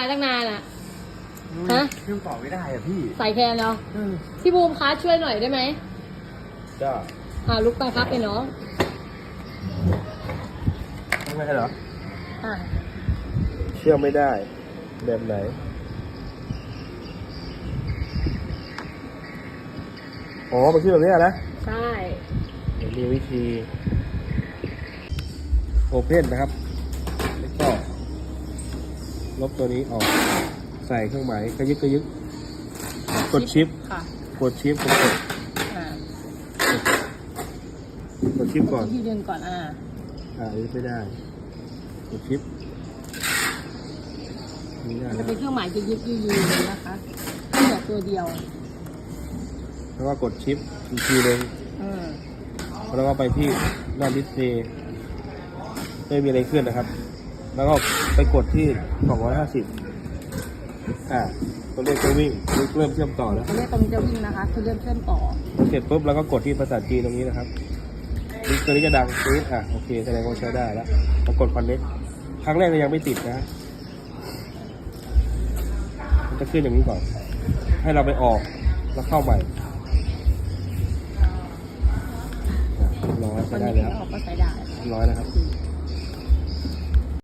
มาตั้งนานอะ ฮะเชื่อมต่อไม่ได้อะพี่ใส่แคนเหรอพี่บูมคะช่วยหน่อยได้ไหมจ้าอ่าลุกไปครับไอ้น้องทำไมเหรอ อ่าเชื่อมไม่ได้ แบบไหน อ๋อมันคือแบบเนี้ยนะใช่เดี๋ยวมีวิธี โอเพนนะครับ แล้วก็ ลบตัวนี้ออก ใส่เครื่องหมายกระยึกกระยึก กดชิป ค่ะกดชิปกดกดอ่ากดชิปก่อน ที่ดึงก่อนอ่าอ่าอันนี้ไม่ได้ กดชิปนี่ได้จะนะเป็นเครื่องหมายจะยึกยืนเลยนะคะเหลือตัวเดียวแล้วก็กดชิปอีกทีหนึ่งอืมแล้วก็ไปที่หน้าดิสเพย์ไม่มีอะไรขึ้นนะครับ แล้วก็ไปกดที่ 250 อ่าตัวเลขจะวิ่งเริ่มเชื่อมต่อแล้วตัวเลขตรงนี้จะวิ่งนะคะคือเริ่มเชื่อมต่อเสร็จปุ๊บแล้วก็กดที่ภาษาจีนตรงนี้นะครับตัวนี้จะดังปุ๊บอะโอเคแสดงว่าใช้ได้แล้วพอกดคอนเน็กครั้งแรกเนี่ยยังไม่ติดนะมันจะขึ้นอย่างนี้ก่อน ให้เราไปออกแล้วเข้าใหม่อะร้อยคใช้นได้นี้แล้วออกก็ใช้ได้ร้อยนะครับอืม